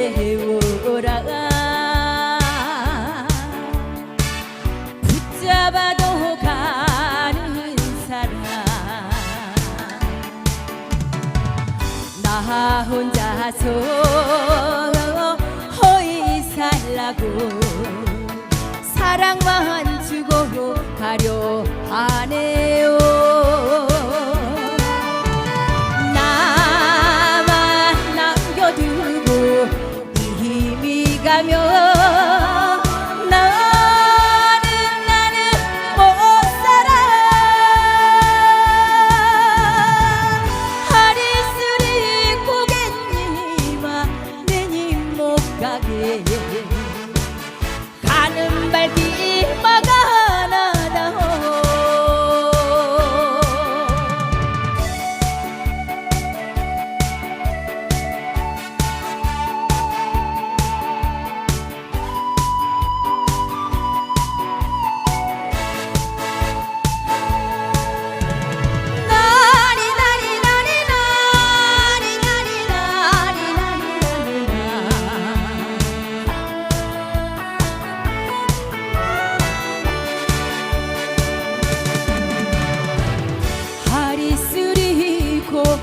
세워라. 붙잡아도 가는 사람. 나 혼자서 허이 살라고 사랑만 주고 가려 cambio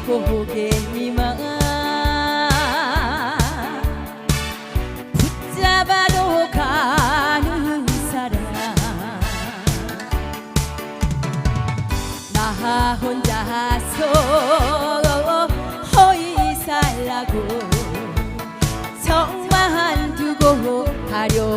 고개니만. 붙잡아도 가는 사람. 나 혼자서 허이 살라고. 정만 두고 가려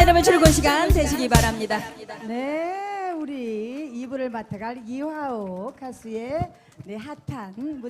감사합니다 여러분 즐거운 시간 되시기 바랍니다. 네, 우리 이불을 맡아갈 이화옥 가수의 네 핫한